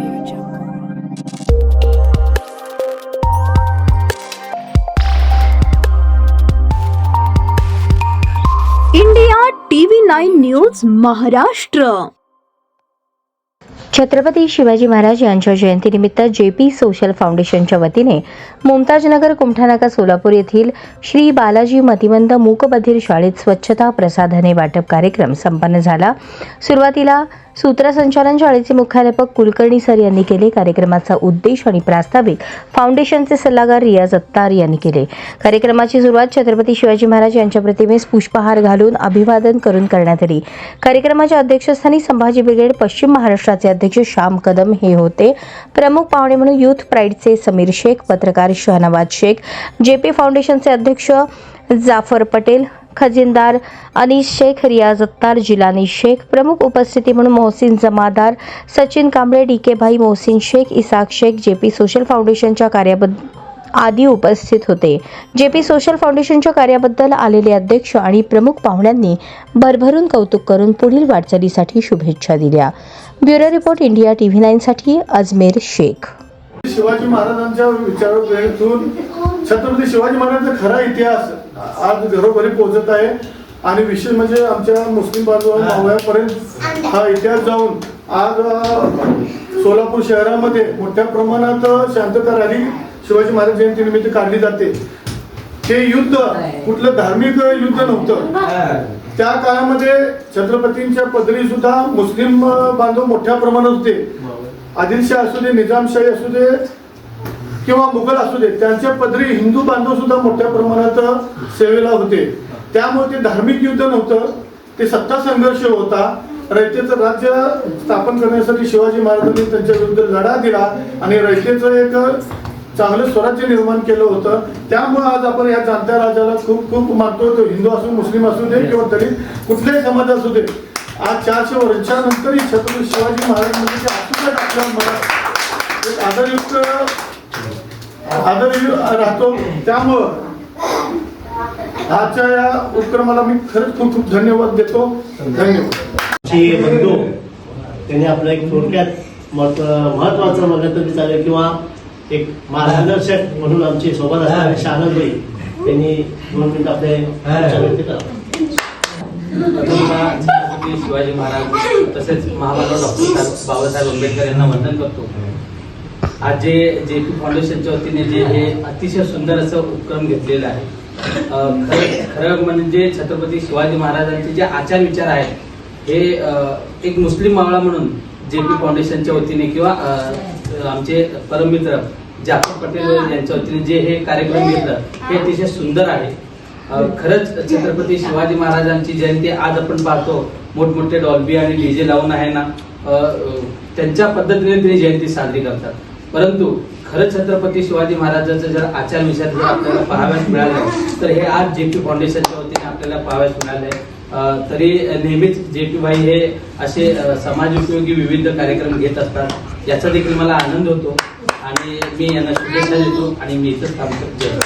Audio Jungle. India TV nine news Maharashtra Chhatrapati Shivaji Maharaj यांच्या जयंतीनिमित्त J P social फाउंडेशनच्या वतीने मुमताजनगर कुमठानाका सोलापूर येथील श्री बालाजी मतिमंद मूकबधीर शाळेत स्वच्छता प्रसाधने वाटप कार्यक्रम संपन्न झाला सुरुवातीला सूत्रसंचालन शाळेचे मुख्याध्यापक कुलकर्णी सर यांनी केले. कार्यक्रमाचा उद्देश आणि प्रास्ताविक फाउंडेशनचे सल्लागार रियाज अत्तार यांनी केले. कार्यक्रमाची सुरुवात छत्रपती शिवाजी महाराज यांच्या प्रतिमेस पुष्पहार घालून अभिवादन करून करण्यात आली. कार्यक्रमाच्या अध्यक्षस्थानी संभाजी ब्रिगेड पश्चिम महाराष्ट्राचे अध्यक्ष श्याम कदम हे होते. प्रमुख पाहुणे म्हणून युथ प्राईडचे समीर शेख पत्रकार शहनवाज शेख जे पी फाउंडेशनचे अध्यक्ष जाफर पटेल खजिनदार अनिस शेख रियाज अत्तार जिलानी शेख प्रमुख उपस्थिती म्हणून मोहसिन जमादार सचिन कांबळे डी के भाई Mohsin Shaikh Isaq Shaikh J P social फाउंडेशनच्या कार्याबद्दल आदी उपस्थित होते. जे पी सोशल फाउंडेशनच्या कार्याबद्दल आलेले अध्यक्ष आणि प्रमुख पाहुण्यांनी भरभरून कौतुक करून पुढील वाटचालीसाठी शुभेच्छा दिल्या. ब्युरो रिपोर्ट इंडिया टीव्ही नाईनसाठी अजमेर शेख. शिवाजी महाराजांच्या विचारसरणीतून छत्रपती शिवाजी महाराजांचा खरा इतिहास आज घरोघरी पोहोचत आहे. आणि विशेष म्हणजे आमच्या मुस्लिम बांधव मावळ्यापर्यंत हा इतिहास जाऊन आज सोलापूर शहरामध्ये मोठ्या प्रमाणात शांतता रॅली शिवाजी महाराज जयंतीनिमित्त काढली जाते. ते युद्ध कुठलं धार्मिक युद्ध नव्हतं. त्या काळामध्ये छत्रपतींच्या पदरी सुद्धा मुस्लिम बांधव मोठ्या प्रमाणात होते. आदिलशाह असू दे निजामशाही असू दे किंवा मुघल असू दे त्यांच्या पदरी हिंदू बांधव सुद्धा मोठ्या प्रमाणात सेवेला होते. त्यामुळे ते धार्मिक युद्ध नव्हतं. ते सत्ता संघर्ष होता. रयतेचं राज्य स्थापन करण्यासाठी शिवाजी महाराजांनी त्यांच्या विरुद्ध लढा दिला आणि रयतेचं एक चांगलं स्वराज्य निर्माण केलं होतं. त्यामुळे आज आपण या जाणत्या राजाला खूप खूप मानतो तो हिंदू असू मुस्लिम असू दे किंवा दलित कुठल्याही समाज असू दे. आज चारशे वर्षानंतरही छत्रपती शिवाजी महाराज म्हणजे आतुरता एक आदरयुक्त आदर राहतो त्यामुळं आजच्या या उपक्रमाला मी खरंच खूप खूप धन्यवाद देतो. धन्यवाद. चे बंधू त्यांनी आपलं एक थोडक्यात मत महत्वाचं म्हणलं तरी चालेल किंवा एक मार्गदर्शक म्हणून आमचे सोबत असणारे शहानबाई त्यांनी दोन मिनिट आपले शिवाजी महाराज तसेच महामानव डॉक्टर बाबासाहेब आंबेडकर यांना वंदन करतो. आज जे जे पी फाउंडेशनच्या वतीने जे हे अतिशय सुंदर असं उपक्रम घेतलेलं आहे. खरं खरं म्हणजे छत्रपती शिवाजी महाराजांचे जे आचार विचार आहेत हे एक मुस्लिम मावळा म्हणून जे पी फाउंडेशनच्या वतीने किंवा आमचे परममित्र जाफर पटेल यांच्या वतीने जे हे कार्यक्रम घेतलं हे अतिशय सुंदर आहे. खरंच छत्रपती शिवाजी महाराजांची जयंती आज आपण पाहतो. मोठमोठे डॉल्बी आणि डीजे लावून आहे ना त्यांच्या पद्धतीने ते जयंती साजरी करतात. परंतु खरंच छत्रपती शिवाजी महाराजांचं जर आचार विचार जर आपल्याला पाहाव्यास मिळालं तर हे आज जे पी फाउंडेशनच्या वतीने आपल्याला पाहाव्यास मिळालंय तरी नेहमीच जे पी भाई हे असे समाज उपयोगी विविध कार्यक्रम घेत असतात याचा देखील मला आनंद होतो. आणि मी यांना शुभेच्छा देतो आणि मी इथंच थांबतो. जय